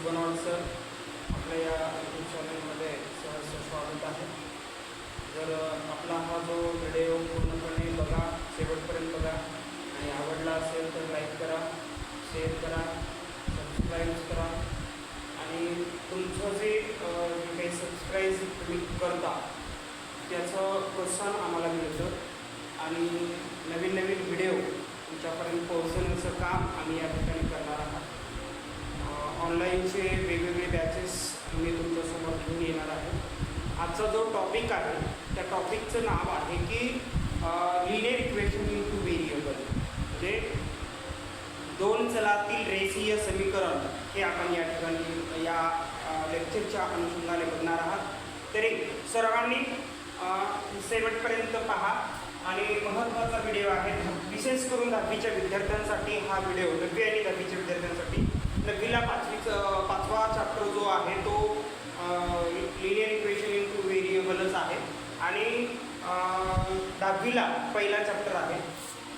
सुबनवाड sir आपल्या या YouTube चॅनलमध्ये सहज स्वागत आहे. जर आपला हा जो व्हिडिओ पूर्णपणे बघा शेवटपर्यंत बघा. आणि आवडला असेल तर लाईक करा शेअर करा सबस्क्राईब करा. आणि तुमचं जे काही सबस्क्राईब तुम्ही करता त्याचं प्रोत्साहन आम्हाला मिळतं. आणि नवीन नवीन व्हिडिओ तुमच्यापर्यंत पोहोचवण्याचं काम आम्ही या ठिकाणी करणार ऑनलाईनचे वेगवेगळे बॅचेस मी तुमच्यासमोर घेऊन येणार आहे. आजचा जो टॉपिक आहे त्या टॉपिकचं नाव आहे की linear equation in two variable म्हणजे दोन चलातील रेषीय समीकरण हे आपण या ठिकाणी या लेक्चरच्या अनुषंगाने बघणार आहात. तरी सर्वांनी शेवटपर्यंत पहा. आणि महत्त्वाचा व्हिडिओ आहे विशेष करून दहावीच्या विद्यार्थ्यांसाठी हा व्हिडिओ नववी आणि दहावीच्या विद्यार्थ्यांसाठी नववीला पाचवीचं पाचवा चॅप्टर जो आहे तो लिनियर इक्वेशन इन टू व्हेरिएबलच आहे. आणि दहावीला पहिला चॅप्टर आहे.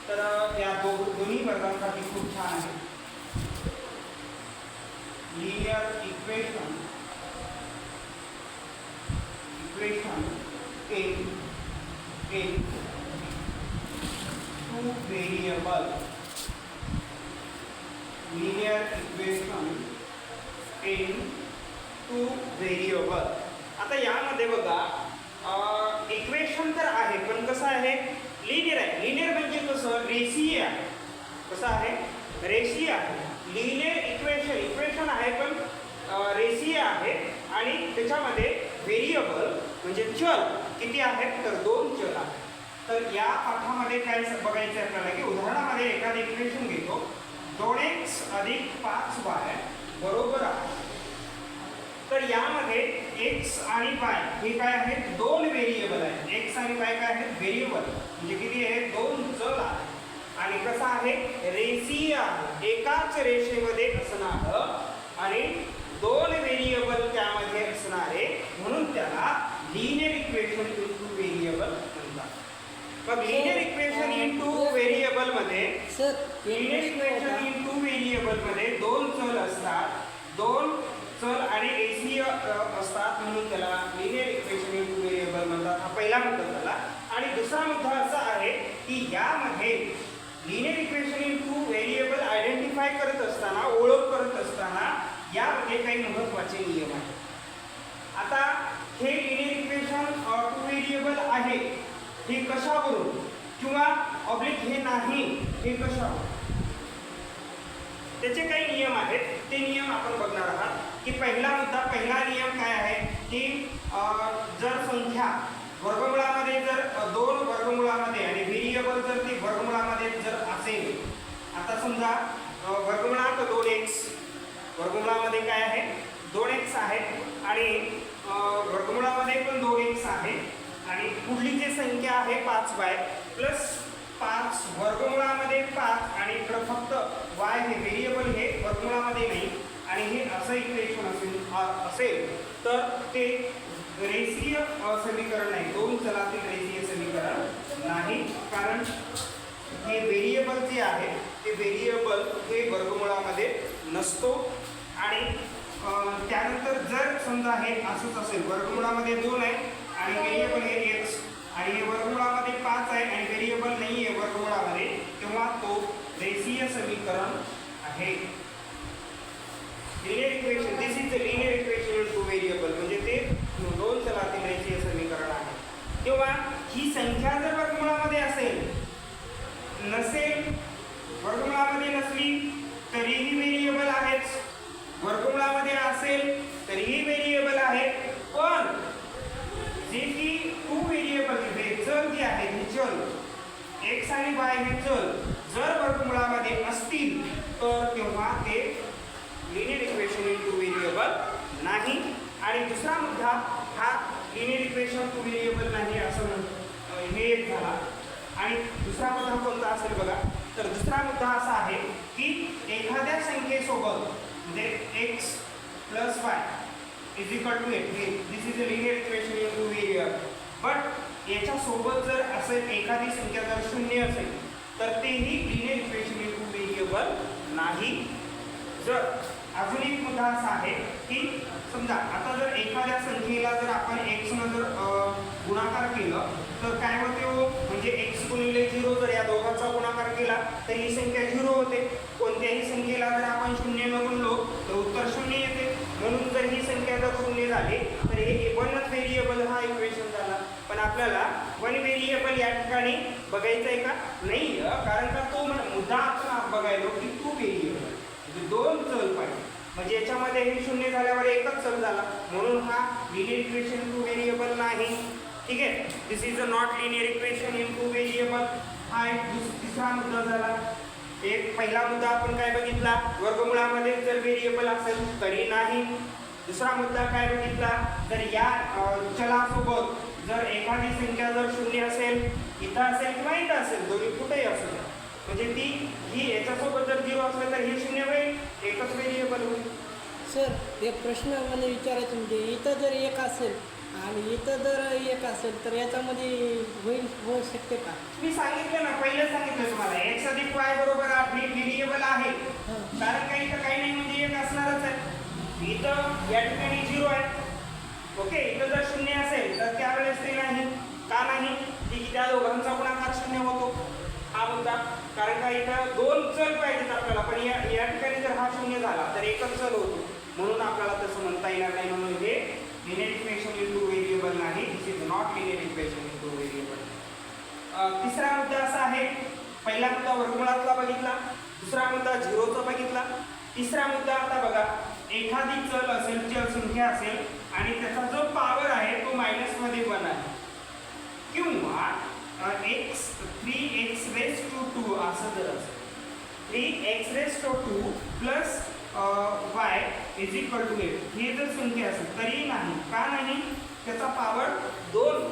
तर या दो दोन्ही वर्गांसाठी खूप छान आहे. Linear equation equation in in two variable linear equation in two variable आता यामध्ये बघा इक्वेशन तर आहे पण कसं आहे? लिनियर आहे. लिनियर म्हणजे कसं? रेषीय आहे. कसं आहे? रेषीय आहे. लिनियर इक्वेशन इक्वेशन आहे पण अ, रेषीय आहे. आणि त्याच्यामध्ये व्हेरिएबल म्हणजे चल किती आहेत तर दोन चल आहेत तर या पाठामध्ये काय बघायचं आपल्याला की उदाहरणामध्ये एखादं इक्वेशन घेतो. दोन एक्स अधिक पाच वाय बरोबर आहे. तर यामध्ये एक्स आणि वाय हे काय आहेत? दोन व्हेरिएबल आहेत. एक्स आणि वाय काय आहेत? व्हेरिएबल म्हणजे किती आहे? दोन चल आहे आणि कसं आहे? रेषीय आहे. एकाच रेषेमध्ये असणार आणि दोन व्हेरिएबल त्यामध्ये असणारे म्हणून त्याला लिनियर इक्वेशन टू व्हेरिएबल मग लिनियर इक्वेशन इंटू व्हेरिएबलमध्ये sir linear equation in two व्हेरिएबलमध्ये दोन चल असतात. दोन चल आणि अ, असतात म्हणून त्याला linear equation in two variable म्हणतात. हा पहिला मुद्दा झाला. आणि दुसरा मुद्दा असा आहे की यामध्ये linear equation in two variable identify करत असताना ओळख करत असताना यामध्ये काही महत्त्वाचे नियम आहेत आता हे लिनियर इक्वेशन टू व्हेरिएबल आहे हे कशावरून? किंवा ऑब्लिक हे नाही हे कशावरून? त्याचे काही नियम आहेत. ते नियम आपण बघणार आहात की पहिला मुद्दा पहिला नियम काय आहे? की जर संख्या वर्गमुळामध्ये जर दोन वर्गमुळामध्ये आणि व्हेरिएबल जर ती वर्गमुळामध्ये जर असेल आता समजा वर्गमुळात दोन एक्स वर्गमुळामध्ये काय आहे? दोन एक्स आहे आणि वर्गमुळामध्ये पण दोन एक्स आहे. आणि पुढली जी संख्या आहे पाच वाय प्लस पाच वर्गमुळामध्ये पाच आणि इकडं फक्त वाय हे व्हेरिएबल हे वर्गमुळामध्ये नाही आणि हे असं इक्वेशन असेल असेल तर ते रेषीय समीकरण नाही दोन चलातील रेषीय समीकरण नाही कारण हे व्हेरिएबल जे आहे ते व्हेरिएबल हे वर्गमुळामध्ये नसतो आणि त्यानंतर जर समजा हे असंच असेल वर्गमुळामध्ये दोन आहे आणि व्हेरिएबल हे एक्स आणि हे वर्गमुळामध्ये पाच आहे आणि व्हेरिएबल नाही आहे वर्गमुळामध्ये तेव्हा तो रेषीय समीकरण आहे. Linear equation this is the linear equation two variable म्हणजे ते दोन चलातील रेषीय समीकरण आहे. तेव्हा ही संख्या जर वर्गमुळामध्ये असेल नसेल वर्गमुळामध्ये नसली तरीही व्हेरिएबल आहेच वर्गमुळामध्ये असेल तरीही व्हेरिएबल आहे पण जे की टू व्हेरिएबल हे चल जे आहे हे चल. एक्स आणि वाय हे चल. जर वर्गमुळामध्ये असतील तर तेव्हा ते linear equation in two variable नाही. आणि दुसरा मुद्दा हा लिनियर इक्वेशन टू व्हेरिएबल नाही असं म्हण हे एक झाला. आणि दुसरा मुद्दा कोणता असेल बघा? तर दुसरा मुद्दा असा आहे की एखाद्या संख्येसोबत म्हणजे x plus y is equal to eight this is a linear equation in two variable but याच्यासोबत जर असेल एखादी संख्या जर शून्य असेल तर तेही linear equation in two variable नाही. जर अजून एक मुद्दा असा आहे की समजा आता जर एखाद्या संख्येला जर आपण एक्स न जर गुणाकार केलं तर काय होते हो? म्हणजे एक्स गुणिले झिरो जर या दोघांचा गुणाकार केला तर ही संख्या झिरो होते. कोणत्याही संख्येला जर आपण शून्य न गुणलो तर उत्तर शून्य येते. म्हणून जर ही संख्या जर शून्य झाली तर हे वनच व्हेरिएबल हा इक्वेशन झाला. पण आपल्याला वन व्हेरिएबल या ठिकाणी बघायचं आहे का? नाही कारण का तो म्हण- मुद्दा आपण बघायलो की टू व्हेरिएबल म्हणजे दोन चल पाहिजे. म्हणजे याच्यामध्ये हे शून्य झाल्यावर एकच चल झाला. म्हणून हा लिनियर इक्वेशन टू व्हेरिएबल नाही. ठीक आहे? This is a not linear equation in two variable हा एक दुस- तिसरा मुद्दा झाला. एक पहिला मुद्दा आपण काय बघितला? वर्गमुळामध्ये जर व्हेरिएबल असेल तरी नाही. दुसरा मुद्दा काय बघितला? तर या चलासोबत जर एखादी संख्या जर शून्य असेल इथं असेल किंवा इथं असेल दोन्ही कुठेही असू द्या. म्हणजे ती ही याच्यासोबत जर झिरो असलं तर हे शून्य होईल एकच व्हेरिएबल होईल. सर एक प्रश्न मला विचारायचं म्हणजे इथं जर एक असेल आणि इथं जर एक असेल तर याच्यामध्ये होईल होऊ शकते का? मी सांगितलं ना पहिलं सांगितलं तुम्हाला. एक्स अधिक वाय बरोबर आठ हे व्हेरिएबल आहे. कारण काही इथं काही नाही म्हणजे एक असणारच आहे. इथं या ठिकाणी झिरो आहे. ओके इथं जर शून्य असेल तर त्यावेळेस ते नाही. का नाही? की त्या दोघांचा गुणाकार शून्य होतो. हा मुद्दा. कारण का इथं दोन चल पाहिजेत आपल्याला. पण या या ठिकाणी जर हा शून्य झाला तर एकच चल होतो. म्हणून आपल्याला तसं म्हणता येणार नाही. म्हणून हे लिनियर इक्वेशन into टू नाही. This is not linear equation into variable. तिसरा मुद्दा असा आहे. पहिला मुद्दा वर्गमुळातला बघितला. दुसरा मुद्दा झिरोचा बघितला. तिसरा मुद्दा आता बघा. एखादी चल असेल चल संख्या असेल आणि त्याचा जो पॉवर आहे तो मायनसमध्ये वन पण आहे. किंवा x three x raise two two असं जर असेल. Three x raise two two plus y is equal to eight ही जर संख्या असेल तरी नाही. का नाही? त्याचा पॉवर दोन.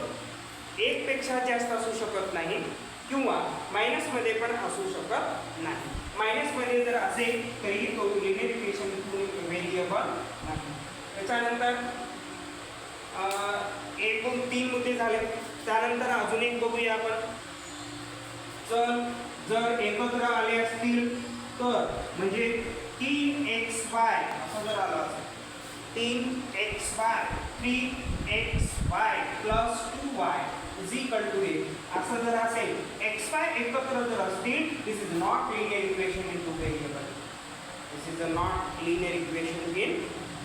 एकपेक्षा जास्त असू शकत नाही किंवा मायनसमध्ये पण असू शकत नाही. मायनसमध्ये जर असेल तरी तो लिनियर इक्वेशन व्हेरिएबल नाही. त्याच्यानंतर एकूण तीन मुद्दे झाले. त्यानंतर अजून एक बघूया आपण. चल जर एकत्र आले असतील तर म्हणजे तीन एक्स वाय. असं जर आलं असेल तीन x y. Three x y plus two y is equal to eight असं जर असेल एक्स वाय एकत्र जर असतील this is not linear equation in two variable this is a not linear equation in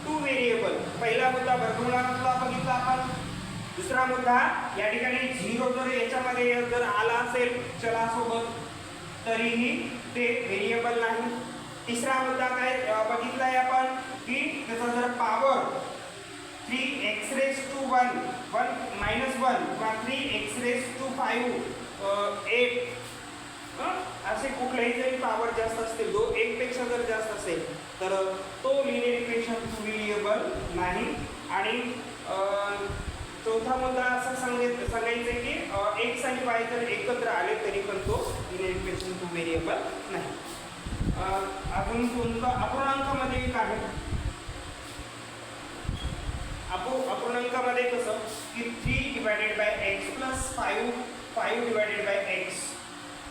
two variable पहिला मुद्दा वर्गमुळातला बघितला आपण. दुसरा मुद्दा या ठिकाणी झिरो जर याच्यामध्ये जर आला असेल चलासोबत तरीही ते व्हेरिएबल नाही. तिसरा मुद्दा काय बघितलाय आपण की त्याचा जर power three x raise two one one minus one किंवा three x raise two five eight असे कुठलेही जरी पॉवर जास्त असतील दो एकपेक्षा जर जास्त असेल तर तो लिनियर इक्वेशन व्हेरिएबल नाही. आणि चौथा मुद्दा असा सांगायचं सांगायचं आहे की एक्स आणि वाय जर एकत्र आले तरी पण तो लिनियर इक्वेशन टू व्हेरिएबल नाही. अजून कोणतं अपूर्णांकामध्ये एक आहे. अपू अपूर्णांकामध्ये कसं? की three divided by x plus five five divided by x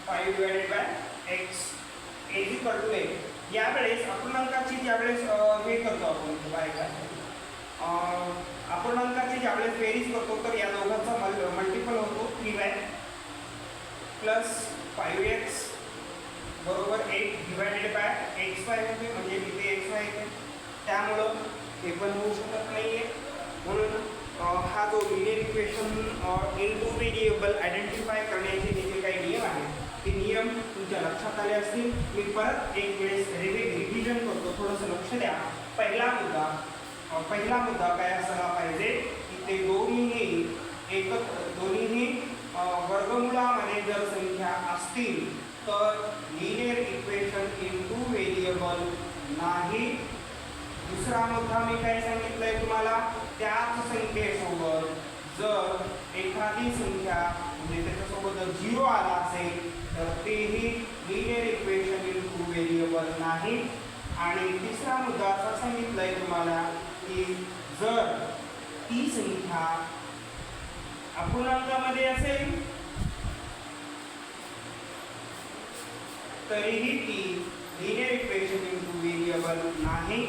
five divided by x is equal to eight यावेळेस अपूर्णांकाची ज्यावेळेस हे करतो आपण बाय काय अपूर्णांकाची ज्यावेळेस बेरीज करतो तर या दोघांचा मल मल्टिपल होतो three by plus five x बरोबर eight divided by x y होते म्हणजे इथे एक्स वाय येते त्यामुळं हे पण होऊ शकत नाही आहे म्हणून हा जो linear equation in two variable identify करण्याचे जे काही नियम आहेत. ते नियम तुमच्या लक्षात आले असतील. मी परत एक वेळेस रिव्हि रिव्हिजन करतो. थोडंसं लक्ष द्या. पहिला मुद्दा पहिला मुद्दा काय असायला पाहिजे? की ते दोन्हीही एकत्र, दोन्हीही वर्गमुळामध्ये जर संख्या असतील तर linear equation in two variable नाही. दुसरा मुद्दा मी काय सांगितलंय तुम्हाला? त्याच संख्येसोबत जर एखादी संख्या म्हणजे त्याच्यासोबत जर झिरो आला असेल तर तेही linear equation in two variable नाही. आणि तिसरा मुद्दा असा आहे तुम्हाला की जर ती संख्या अपूर्णांकामध्ये असेल तरीही ती लिनियर इक्वेशन इंटू व्हेरिएबल नाही.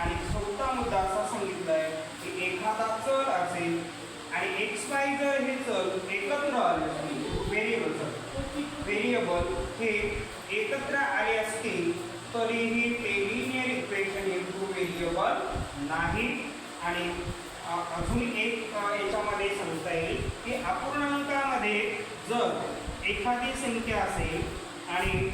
आणि चौथा मुद्दा असा सांगितलाय की एखादा चल असेल आणि एक्स वाय जर हे चल एकत्र आले असतील व्हेरिएबल चल. व्हेरिएबल हे एकत्र आले असतील तरीही ते लिनियर इक्वेशन इंटू व्हेरिएबल नाही. आणि अजून एक याच्यामध्ये सांगता येईल की अपूर्णांकामध्ये जर एखादी संख्या असेल आणि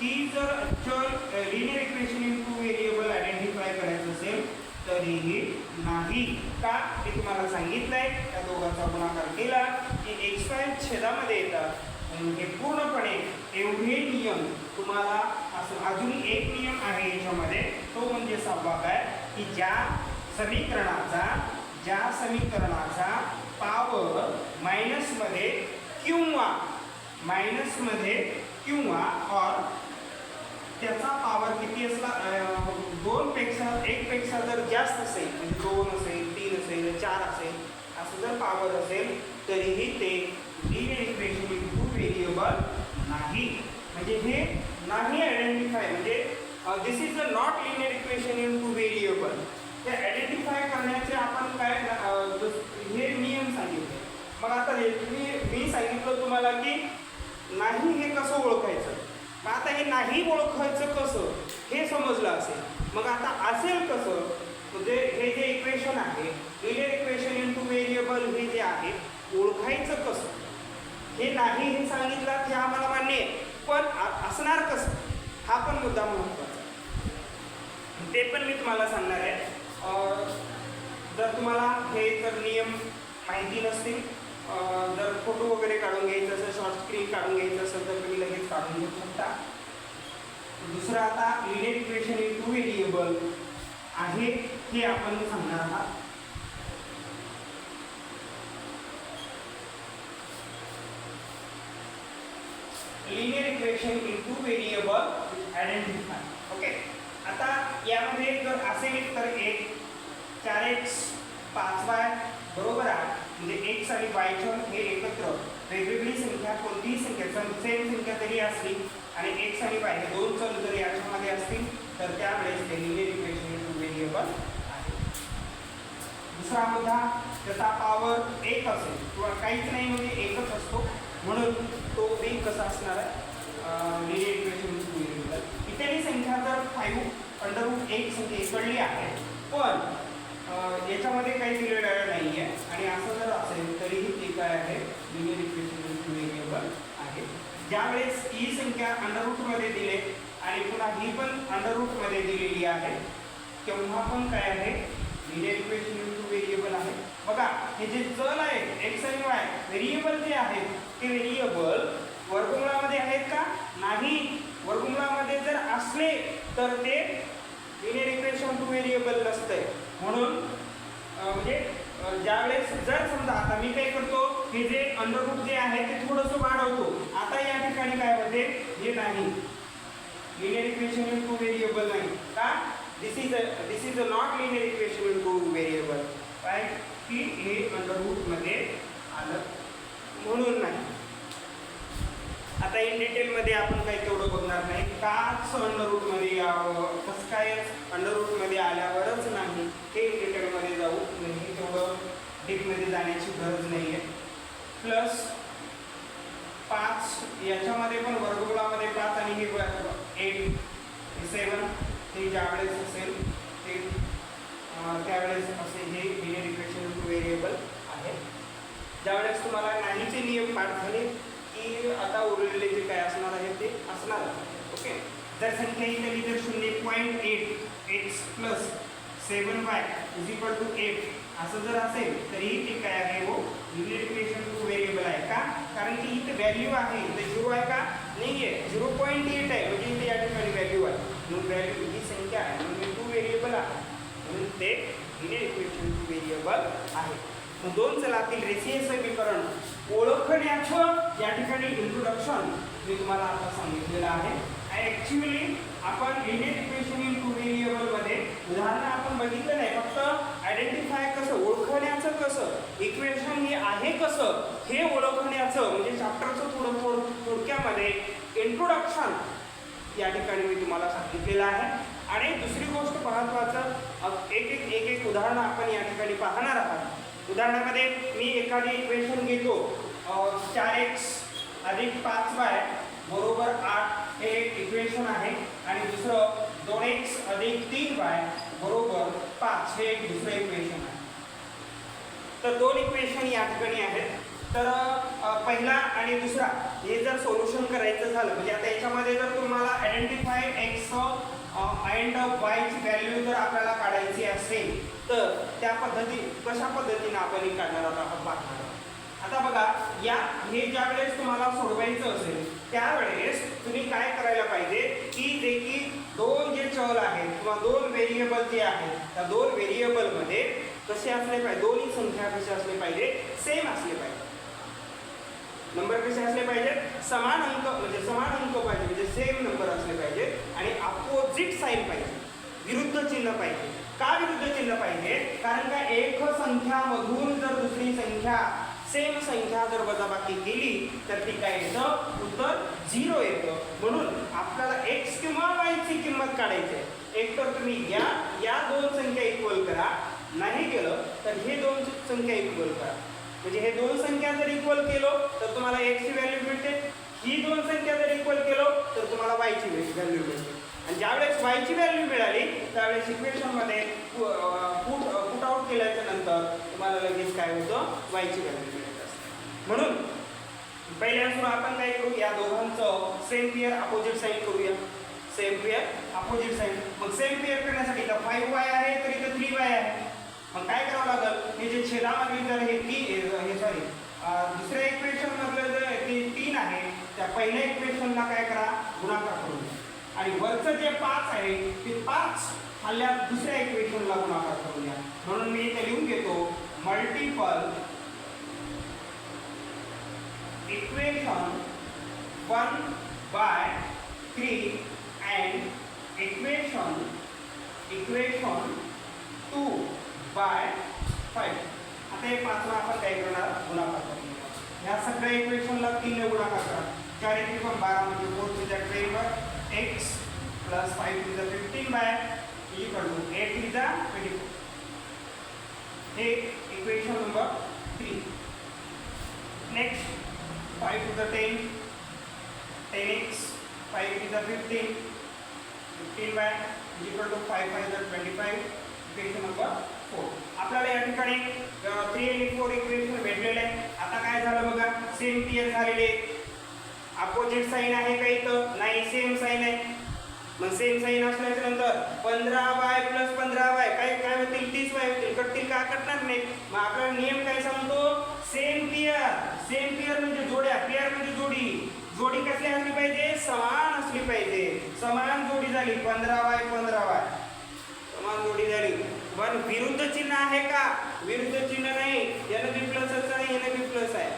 ती जर चल linear equation into variable identify करायचं असेल तरीही नाही. का? मी तुम्हाला सांगितलंय. त्या दोघांचा गुणाकार केला. की एक्सपायर छेदामध्ये येतात. म्हणून हे पूर्णपणे एवढे नियम तुम्हाला असं अजून एक नियम आहे याच्यामध्ये. तो म्हणजे सहावा काय की ज्या समीकरणाचा ज्या समीकरणाचा पावर मायनसमध्ये किंवा मायनसमध्ये किंवा और त्याचा पावर किती असला दोनपेक्षा एकपेक्षा जर जास्त असेल म्हणजे दोन असेल तीन असेल चार असेल असं जर पावर असेल तरीही ते लिनियर इक्वेशन टू व्हेरिएबल नाही. म्हणजे हे नाही आयडेंटिफाय म्हणजे this is a not linear equation two variable ते आयडेंटिफाय करण्याचे आपण काय अं, जस- हे नियम सांगितले मग आता हे मी मी सांगितलं तुम्हाला की नाही हे कसं ओळखायचं मग आता हे नाही ओळखायचं कसं? हे समजलं असेल. मग आता असेल कसं? म्हणजे हे जे इक्वेशन आहे linear equation in two variable हे जे आहे ओळखायचं कसं? हे नाही हे सांगितलं हे आम्हाला मान्य आहे. पण असणार कसं? हा पण मुद्दा महत्त्वाचा ते पण मी तुम्हाला सांगणार आहे. जर तुम्हाला हे जर नियम माहिती नसतील जर फोटो वगैरे काढून घ्यायचं असेल शॉर्ट स्क्रीन काढून घ्यायचं असेल तर तुम्ही लगेच काढून घेऊ शकता. दुसरं आता लिनियर इक्वेशन टू व्हेरिएबल आहे हे आपण सांगणार आहात. Linear equation into variable identify okay आता यामध्ये जर असेल तर एक चार एक्स पाच वाय बरोबर आहे म्हणजे एक्स आणि वायचं हे एकत्र वेगवेगळी संख्या कोणतीही संख्या सेम संख्या जरी असली आणि एक आणि पाहिजे. दोन चल जर याच्यामध्ये असतील तर त्यावेळेस ते लिनियर इक्वेशन व्हेरिएबल आहे. दुसरा मुद्दा त्याचा पॉवर एक असेल किंवा काहीच नाही म्हणजे एकच असतो. म्हणून तो बी कसा असणार आहे? लिनियर इक्वेशन व्हेरिएबल इत्यादी संख्या जर फाईव्ह अंडर एक संख्या इकडली आहे पण याच्यामध्ये काही दिलेलं नाही आहे आणि असं जर असेल तरीही ते काय आहे लिनियर इक्वेशन व्हेरिएबल ज्यावेळेस ही संख्या अंडरमध्ये दिले आणि पुन्हा ही पण अंडरमध्ये दिलेली आहे तेव्हा पण काय आहे? लिनियर इक्वेशन टू व्हेरिएबल आहे. बघा हे जे चल आहेत एक्स आणि वाय व्हेरिएबल जे आहेत ते व्हेरिएबल वर्गमुळामध्ये आहेत का? नाही. वर्गमुळामध्ये जर असले तर ते लिनियर इक्वेशन टू व्हेरिएबल नसतंय म्हणून म्हणजे ज्यावेळेस जर समजा आता मी काय करतो हे जे अंडररूट जे आहे ते थोडंसं वाढवतो. आता या नाही. लिनियर इक्वेशन इंटू व्हेरिएबल नाही. का? This is this is a not linear equation into variable काय की हे अंडर रूटमध्ये आलं. म्हणून नाही. आता इन डिटेलमध्ये आपण काही तेवढं बघणार नाही. काच अंडर रूटमध्ये यावं? कसं काय अंडर रूटमध्ये आल्यावरच नाही. हे इन डिटेलमध्ये जाऊ. नाही तेवढं डीपमध्ये जाण्याची गरज नाही आहे प्लस पाच याच्यामध्ये पण वर्गमुळामध्ये पाच आणि हे एट सेवन ते ज्यावेळेस असेल ते त्यावेळेस असे हे लिनियर इक्वेशन व्हेरिएबल आहे. ज्यावेळेस तुम्हाला नाहीचे नियम पाठ झाले की आता उरलेले जे काय असणार आहे ते असणार ओके? जर संख्या इथे तर शून्य point eight x plus seven y is equal to eight असं जर असेल तरीही ते काय आहे हो युनिट इक्वेशन टू व्हेरिएबल आहे का? कारण की इथे व्हॅल्यू आहे इथे झिरो आहे का? नाही आहे झिरो पॉईंट एट आहे म्हणजे इथे या ठिकाणी व्हॅल्यू आहे. म्हणून व्हॅल्यू ही संख्या आहे म्हणून टू व्हेरिएबल आहे. म्हणून ते युनिट इक्वेशन टू व्हेरिएबल आहे. मग दोन चलातील रेषीय समीकरण ओळखण्याचं या ठिकाणी इंट्रोडक्शन मी तुम्हाला आता सांगितलेलं आहे. ॲक्च्युअली आपण लिनियर इक्वेशन इन टू व्हेरिएबलमध्ये उदाहरणं आपण बघितलं नाही फक्त आयडेंटिफाय कसं? ओळखण्याचं कसं? इक्वेशन हे आहे कसं? हे ओळखण्याचं. म्हणजे चॅप्टरचं थोडं थोडं थोडक्यामध्ये इंट्रोडक्शन या ठिकाणी मी तुम्हाला सांगितलेलं आहे. आणि दुसरी गोष्ट महत्त्वाचं एक एक एक एक उदाहरणं आपण या ठिकाणी पाहणार आहात. उदाहरणामध्ये मी एखादी इक्वेशन घेतो. चार एक्स अधिक पाच वाय बरोबर आठ हे एक इक्वेशन आहे. आणि दुसरं दोन एक्स अधिक तीन वाय बरोबर पाच हे एक दुसरं इक्वेशन आहे. तर दोन इक्वेशन या ठिकाणी आहेत. तर पहिला आणि दुसरा हे जर सोल्युशन करायचं झालं म्हणजे आता याच्यामध्ये जर तुम्हाला आयडेंटिफाय एक्स अँड वायची व्हॅल्यू जर आपल्याला काढायची असेल तर त्या पद्धती कशा पद्धतीने आपण ही काढणार आहोत आपण पाहणार आता बघा या हे ज्या वेळेस तुम्हाला सोडवायचं असेल त्यावेळेस तुम्ही काय करायला पाहिजे की जे की दोन जे चल आहेत किंवा दोन व्हेरिएबल जे आहेत त्या दोन व्हेरिएबलमध्ये कसे असले पाहिजे? दोन्ही संख्या कसे असले पाहिजे? सेम असले पाहिजे. नंबर कसे असले पाहिजेत समान अंक म्हणजे समान अंक पाहिजे म्हणजे सेम नंबर असले पाहिजेत आणि अपोजिट साईन पाहिजे. विरुद्ध चिन्ह पाहिजे. का विरुद्ध चिन्ह पाहिजे? कारण का एक संख्यामधून जर दुसरी संख्या सेम संख्या जर वजाबाकी केली तर ती काय येतं? उत्तर झिरो येतं. म्हणून आपल्याला एक्स किंवा वायची किंमत काढायची आहे एक तर तुम्ही या या दोन संख्या इक्वल करा. नाही केलं तर हे दोन संख्या इक्वल करा. म्हणजे हे दोन संख्या जर इक्वल केलो तर तुम्हाला एक्सची व्हॅल्यू मिळते. ही दोन संख्या जर इक्वल केलो तर तुम्हाला वायची व्हॅल्यू मिळते. आणि ज्यावेळेस वायची व्हॅल्यू मिळाली त्यावेळेस इक्वेशनमध्ये पुट पुट आउट केल्याच्यानंतर तुम्हाला लगेच काय होतं? वायची व्हॅल्यू मिळत असते. म्हणून पहिल्यांदा आपण काय करू या दोघांचं सेम पेअर अपोजिट साईड करूया. सेम पेअर अपोजिट साईड मग सेम पेअर करण्यासाठी इथं फाईव्ह वाय आहे तर इथं थ्री वाय आहे. मग काय करावं लागेल? हे जे छेदामध्ये जर हे ती हे सॉरी दुसऱ्या इक्वेशन मधलं जर ते तीन आहे त्या पहिल्या इक्वेशनला काय करा? गुणाकार करू आणि वरचं जे पाच आहे ते पाच खाल्ल्या दुसऱ्या इक्वेशनला गुणाकार करून द्या म्हणून मी equation 1 by 3 and equation equation 2 by 5 आता हे पाचवा आपण काय करणार गुणाकार करू ह्या सगळ्या इक्वेशनला तीनने गुणाकार करा चार एक पण बारा म्हणजे four two the twelve x plus five two the fifteen by equal to eight three the twenty four हे equation number three next 5 to the 10, 10x, 5 to the 15, 15 by is equal to 5 by the 25, equation number four आपल्याला या ठिकाणी three आणि four equation भेटलेले आहे. आता काय झालं बघा? सेम पेअर झालेले अपोजिट साईन आहे का इथं? नाही सेम साईन आहे. मग सेम साईन असल्याच्या नंतर पंधरा बाय प्लस पंधरा बाय काय काय होतील? तीस बाय होतील. कटतील का? कटणार नाही. मग आपला नियम काय सांगतो? सेम पेअर सेम पेअर म्हणजे जोड्या. पेअर म्हणजे जोडी. जोडी कसली असली पाहिजे? समान असली पाहिजे. समान जोडी झाली. पंधरा बाय पंधरा बाय समान जोडी झाली. पण विरुद्ध चिन्ह आहे का? विरुद्ध चिन्ह नाही. यानं बी प्लसच नाही यानं बी प्लस आहे.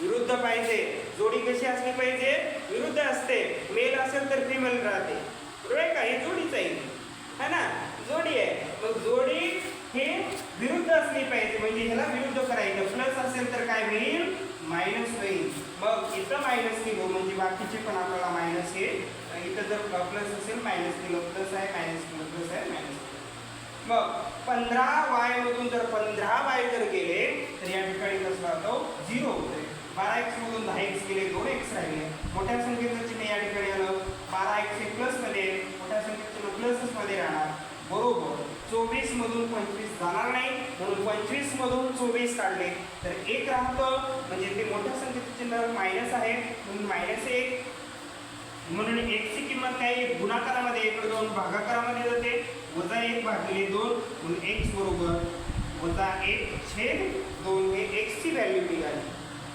विरुद्ध पाहिजे. जोडी कशी असली पाहिजे? विरुद्ध असते. मेल असेल तर फिमेल राहते. बरोबर आहे का? हे जोडीच आहे है ना? जोडी आहे. मग जोडी हे विरुद्ध असली पाहिजे. म्हणजे ह्याला विरुद्ध करायचं. प्लस असेल तर काय होईल? मायनस होईल. मग इथं मायनस निघो म्हणजे बाकीचे पण आपल्याला मायनस हे इथं जर प्लस असेल मायनस किलो. प्लस आहे मायनस किलो. प्लस आहे मायनस मग पंधरा वाय मधून जर पंधरा वाय जर गेले तर या ठिकाणी कसं राहतो? झिरो होते बारा एक्स मधून दहा एक्स गेले दोन एक्स राहिले. मोठ्या संख्येचं चिन्ह या ठिकाणी आलं. बारा एक्स मध्ये राहणार. बरोबर. चोवीस मधून पंचवीस जाणार नाही. म्हणून पंचवीस मधून चोवीस काढले. तर एक राहतं म्हणजे ते मोठ्या संख्येचे चिन्ह मायनस आहे. म्हणून मायनस एक. म्हणून एकची किंमत काय? आहे? गुणाकारामध्ये एक दोन भागाकारामध्ये जाते. वजा एक भागिले दोन. म्हणून एक्स बरोबर. वजा एक छेद दोन हे एक्सची व्हॅल्यू निघाली.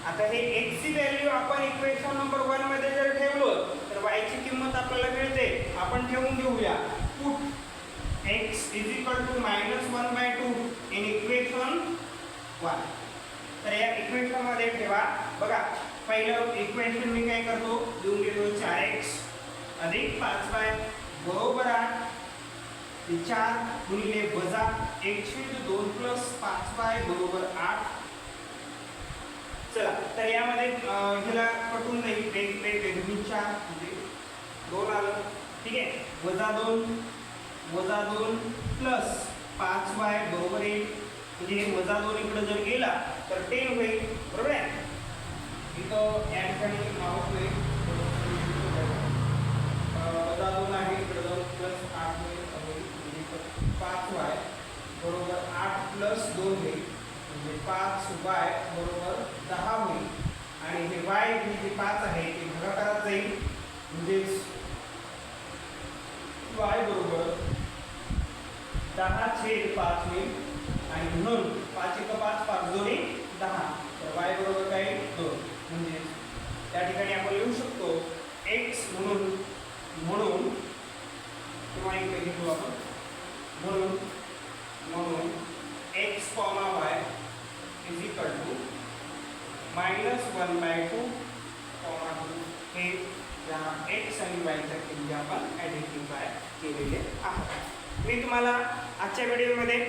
आता हे एक्सची व्हॅल्यू आपण इक्वेशन नंबर वनमध्ये जर ठेवलं तर वायची किंमत आपल्याला मिळते. आपण ठेवून घेऊया. Put x is equal to minus one by two in equation one तर या इक्वेशनमध्ये ठेवा. बघा पहिलं इक्वेशन मी काय करतो? लिहून घेतो चार एक्स अधिक पाच वाय बरोबर आठ चार गुणिले वजा एकशे दोन प्लस पाच वाय बरोबर आठ. चला तर यामध्ये ह्याला कटून जाईल वेग दोन आलं. ठीक आहे? वजा दोन वजा दोन प्लस पाच वाय बरोबर येईल म्हणजे हे वजा दोन इकडं जर गेला तर टेन होईल. बरोबर आहे? इथं या ठिकाणी मावत होईल. वजा दोन आहे इकडं दोन प्लस आठ होईल. म्हणजे पाच वाय बरोबर आठ प्लस दोन होईल. म्हणजे पाच वाय बरोबर दहा होईल. आणि हे वाय जे पाच आहे ते भागाकारात जाईल. म्हणजेच वाय बरोबर दहा छेद पाच होईल आणि म्हणून पाच एक पाच पाच दोन्ही दहा. तर वाय बरोबर काय? दोन. म्हणजे त्या ठिकाणी आपण लिहू शकतो एक्स म्हणून म्हणून, किंवा इकडे घेतो आपण, म्हणून म्हणून x comma y is equal to minus one by two comma two हे या एक्स आणि वायच्या किमती आपण आयडेंटिफाय केलेले आहेत. मी तुम्हाला आजच्या व्हिडिओमध्ये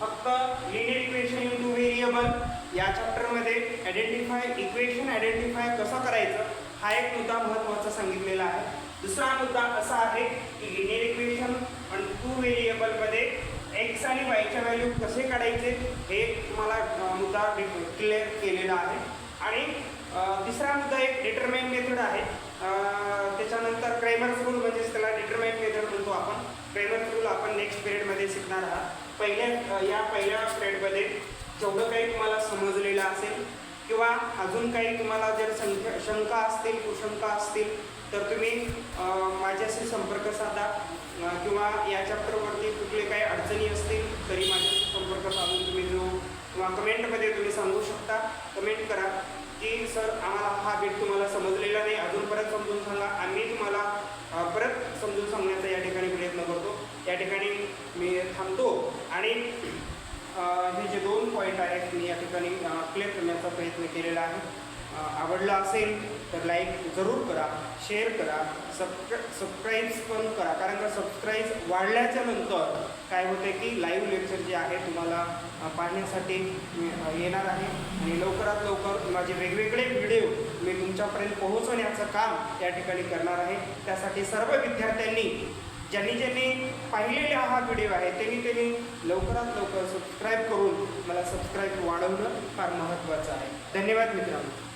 फक्त लिनियर इक्वेशन टू व्हेरिएबल या चॅप्टरमध्ये आयडेंटिफाय इक्वेशन आयडेंटिफाय कसं करायचं हा एक मुद्दा महत्त्वाचा सांगितलेला आहे. दुसरा मुद्दा असा आहे की लिनियर इक्वेशन आणि टू व्हेरिएबलमध्ये एक्स आणि वायच्या व्हॅल्यू कसे काढायचे हे तुम्हाला अ, मुद्दा क्लिअर केलेला आहे आणि अ, तिसरा मुद्दा एक डिटरमाइन मेथड आहे अ, त्याच्यानंतर क्रेमर्स रूल म्हणजेच त्याला डिटरमाइन मेथड म्हणतो आपण क्रेमर्स रूल आपण नेक्स्ट पिरियडमध्ये शिकणार आहात. पहिल्या या पहिल्या पिरियडमध्ये जेवढं काही तुम्हाला समजलेलं असेल किंवा अजून काही तुम्हाला जर संख्या शंका असतील कुशंका असतील तर तुम्ही माझ्याशी संपर्क साधा किंवा या चॅप्टरवरती कुठले काही अडचणी असतील तरी माझ्याशी संपर्क साधून तुम्ही जो किंवा कमेंटमध्ये तुम्ही सांगू शकता. कमेंट करा की सर आम्हाला हा बीट तुम्हाला समजलेला नाही. अजूनपर्यंत समजून सांगा. आम्ही तुम्हाला अ, परत समजून सांगण्याचा या ठिकाणी प्रयत्न करतो या ठिकाणी मी थांबतो आणि अ, हे जे दोन पॉईंट आहेत मी या ठिकाणी क्लिअर करण्याचा प्रयत्न केलेला आहे. आवडला असेल तर लाईक जरूर करा शेअर करा सबस्क्रा सबस्क्राईब्स पण करा. कारण का सबस्क्राईब वाढल्याच्या नंतर काय होते की लाईव्ह लेक्चर जे आहे तुम्हाला पाहण्यासाठी येणार आहे. आणि लवकरात लवकर माझे वेगवेगळे व्हिडिओ मी तुमच्यापर्यंत पोहोचवण्याचं काम या ठिकाणी करणार आहे. त्यासाठी सर्व विद्यार्थ्यांनी ज्यांनी ज्यांनी पाहिलेला हा व्हिडिओ आहे त्यांनी त्यांनी लवकरात लवकर सबस्क्राईब करून मला सबस्क्राईब वाढवणं फार महत्त्वाचं आहे. धन्यवाद मित्रांनो.